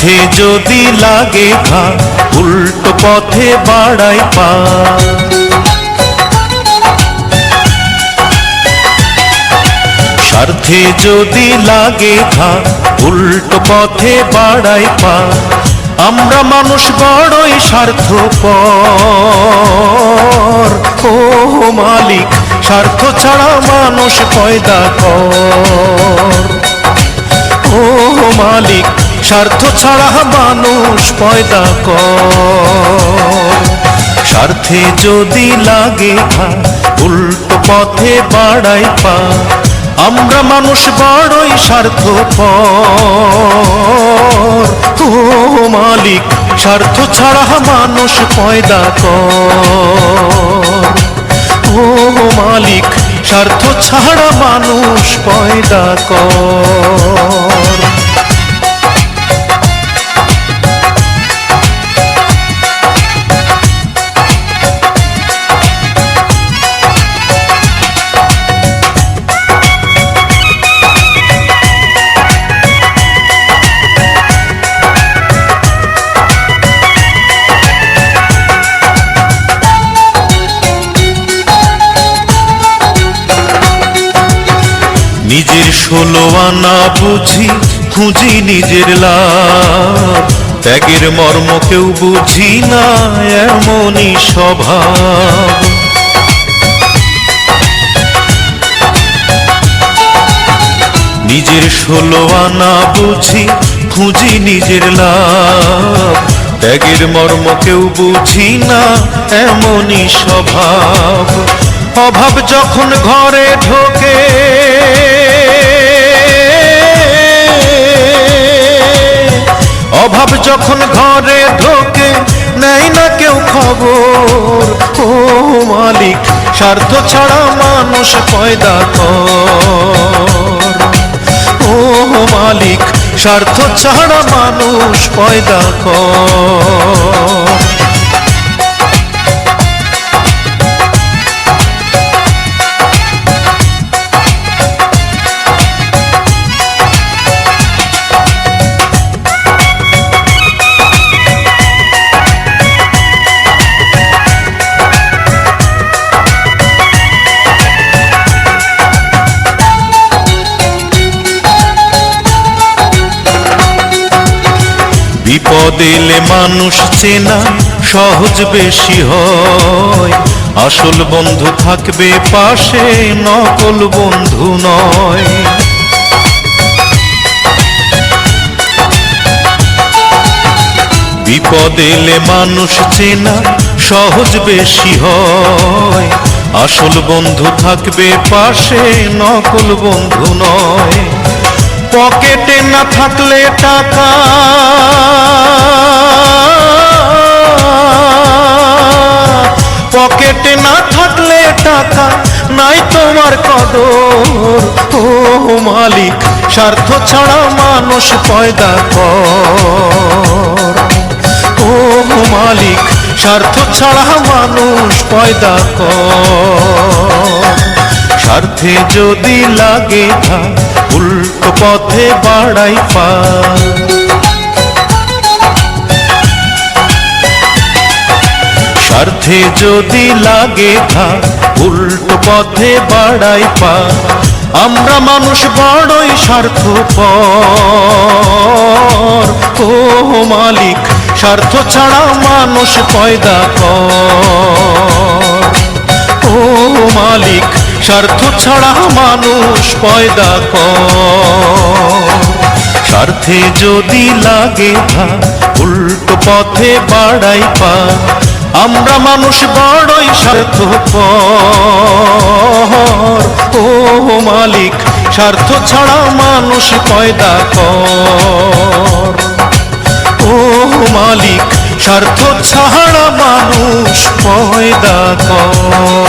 স্বার্থে যদি লাগে ঘা উল্টো পথে বাড়াই পা। স্বার্থে যদি লাগে ঘা উল্টো পথে বাড়াই পা। আমরা মানুষ বড়ই স্বার্থ ও মালিক, স্বার্থ ছাড়া মানুষ পয়দা কর। ও মালিক স্বার্থ ছাড়া মানুষ পয়দা কর। স্বার্থে যদি লাগে ঘা উল্টো পথে বাড়াই পা। আমরা মানুষ বড়ই স্বার্থ ও মালিক, স্বার্থ ছাড়া মানুষ পয়দা কর। ও মালিক, স্বার্থ ছাড়া মানুষ পয়দা কর। নিজের ষোলো আনা বুঝি, খুঁজি নিজের লাভ। ত্যাগের মর্ম কেউ বুঝি না, এমনই স্বভাব। নিজের ষোলো আনা বুঝি, খুঁজি নিজের লাভ। ত্যাগের মর্ম কেউ বুঝি না, এমনই স্বভাব। অভাব যখন ঘরে ঢোকে যখন ঘরে ঢোকে নেই না কেউ খবর। ও মালিক, স্বার্থ ছাড়া মানুষ পয়দা কর। ও মালিক, স্বার্থ ছাড়া মানুষ পয়দা কর। বিপদ এলে মানুষ চেনা সহজ বেশি হয়। আসল বন্ধু থাকবে পাশে, নকল বন্ধু নয়। বিপদ এলে মানুষ চেনা সহজ বেশি হয়। আসল বন্ধু থাকবে পাশে, নকল বন্ধু নয়। পকেটে না থাকলে টাকা। পকেটে না থাকলে টাকা নাই তোমার কদর। ও মালিক, স্বার্থ ছাড়া মানুষ পয়দা কর। ও মালিক, স্বার্থ ছাড়া মানুষ পয়দা কর। স্বার্থে যদি লাগে ঘা উল্টো পথে বাড়াই পা স্বার্থে যদি লাগে ঘা উল্টো পথে বাড়াই পা আমরা মানুষ বড়ই স্বার্থ ও মালিক, স্বার্থ ছাড়া মানুষ পয়দা কর। স্বার্থ ছাড়া মানুষ পয়দা কর। স্বার্থে যদি লাগে ভা, উল্টো পথে বাড়াই পা, আমরা মানুষ বড়ই স্বার্থ ও মালিক, স্বার্থ ছাড়া মানুষ পয়দা কর। ও মালিক, স্বার্থ ছাড়া মানুষ পয়দা কর।